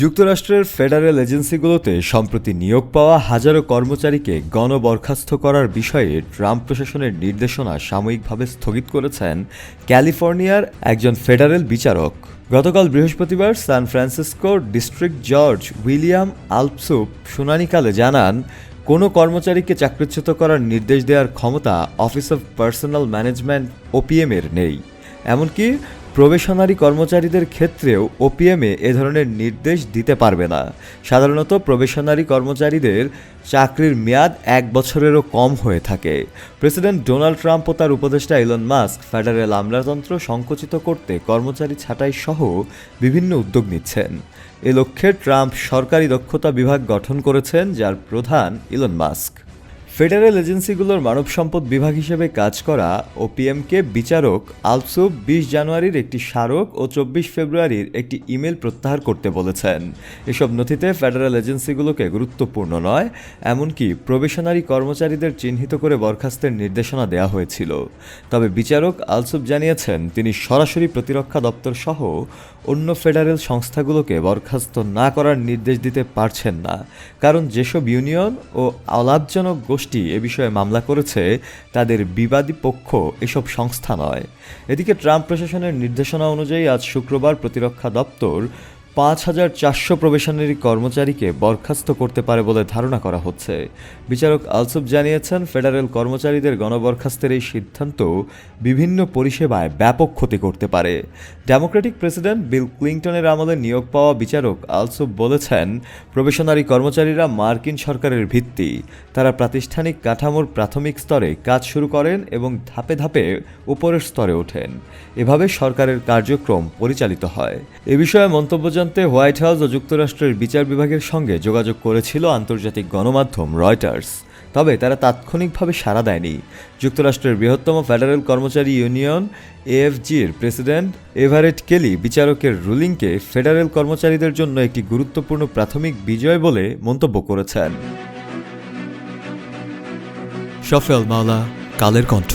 যুক্তরাষ্ট্রের ফেডারেল এজেন্সিগুলোতে সম্প্রতি নিয়োগ পাওয়া হাজারো কর্মচারীকে গণবরখাস্ত করার বিষয়ে ট্রাম্প প্রশাসনের নির্দেশনা সাময়িকভাবে স্থগিত করেছেন ক্যালিফোর্নিয়ার একজন ফেডারেল বিচারক। গতকাল বৃহস্পতিবার সান ফ্রান্সিসকোর ডিস্ট্রিক্ট জর্জ উইলিয়াম আলপসুপ শুনানিকালে জানান, কোনো কর্মচারীকে চাকরিচ্যুত করার নির্দেশ দেওয়ার ক্ষমতা অফিস অফ পার্সোনাল ম্যানেজমেন্ট ওপিএমের নেই। এমনকি প্রবেশনারী কর্মচারীদের ক্ষেত্রেও ওপিএমে এ ধরনের নির্দেশ দিতে পারবে না। সাধারণত প্রবেশনারী কর্মচারীদের চাকরির মেয়াদ এক বছরেরও কম হয়ে থাকে। প্রেসিডেন্ট ডোনাল্ড ট্রাম্প ও তার উপদেষ্টা ইলন মাস্ক ফেডারেল আমলাতন্ত্র সংকুচিত করতে কর্মচারী ছাঁটাই সহ বিভিন্ন উদ্যোগ নিচ্ছেন। এ লক্ষ্যে ট্রাম্প সরকারি দক্ষতা বিভাগ গঠন করেছেন, যার প্রধান ইলন মাস্ক। ফেডারেল এজেন্সিগুলোর মানব সম্পদ বিভাগ হিসেবে কাজ করা ও পিএমকে বিচারক আলসুব বিশ জানুয়ারির একটি স্মারক ও চব্বিশ ফেব্রুয়ারির একটি ইমেল প্রত্যাহার করতে বলেছেন। এসব নথিতে ফেডারেল এজেন্সিগুলোকে গুরুত্বপূর্ণ নয়, এমনকি প্রবেশনারী কর্মচারীদের চিহ্নিত করে বরখাস্তের নির্দেশনা দেওয়া হয়েছিল। তবে বিচারক আলসুব জানিয়েছেন, তিনি সরাসরি প্রতিরক্ষা দপ্তর সহ অন্য ফেডারেল সংস্থাগুলোকে বরখাস্ত না করার নির্দেশ দিতে পারছেন না, কারণ যেসব ইউনিয়ন ও অলাভজনক গোষ্ঠী এ বিষয়ে মামলা করেছে, তাদের বিবাদী পক্ষ এসব সংস্থা নয়। এদিকে ট্রাম্প প্রশাসনের নির্দেশনা অনুযায়ী আজ শুক্রবার প্রতিরক্ষা দপ্তর পাঁচ হাজার চারশো প্রবেশনারী কর্মচারীকে বরখাস্ত করতে পারে বলে ধারণা করা হচ্ছে। বিচারক আলসুফ জানিয়েছেন, ফেডারেল কর্মচারীদের গণবরখাস্তের এই সিদ্ধান্ত বিভিন্ন পরিষেবায় ব্যাপক ক্ষতি করতে পারে। ডেমোক্রেটিক প্রেসিডেন্ট বিল ক্লিংটনের আমলে নিয়োগ পাওয়া বিচারক আলসুফ বলেছেন, প্রবেশনারী কর্মচারীরা মার্কিন সরকারের ভিত্তি। তারা প্রাতিষ্ঠানিক কাঠামোর প্রাথমিক স্তরে কাজ শুরু করেন এবং ধাপে ধাপে উপরের স্তরে ওঠেন। এভাবে সরকারের কার্যক্রম পরিচালিত হয়। এ বিষয়ে মন্তব্য জানতে হোয়াইট হাউস ও যুক্তরাষ্ট্রের বিচার বিভাগের সঙ্গে যোগাযোগ করেছিল আন্তর্জাতিক গণমাধ্যম রয়টার্স। তবে তারা তাৎক্ষণিকভাবে সাড়া দেয়নি। যুক্তরাষ্ট্রের বৃহত্তম ফেডারেল কর্মচারী ইউনিয়ন, এএফজির প্রেসিডেন্ট এভারেট কেলি বিচারকের রুলিংকে ফেডারেল কর্মচারীদের জন্য একটি গুরুত্বপূর্ণ প্রাথমিক বিজয় বলে মন্তব্য করেছেন। শফেল মাওলা, কালের কণ্ঠ।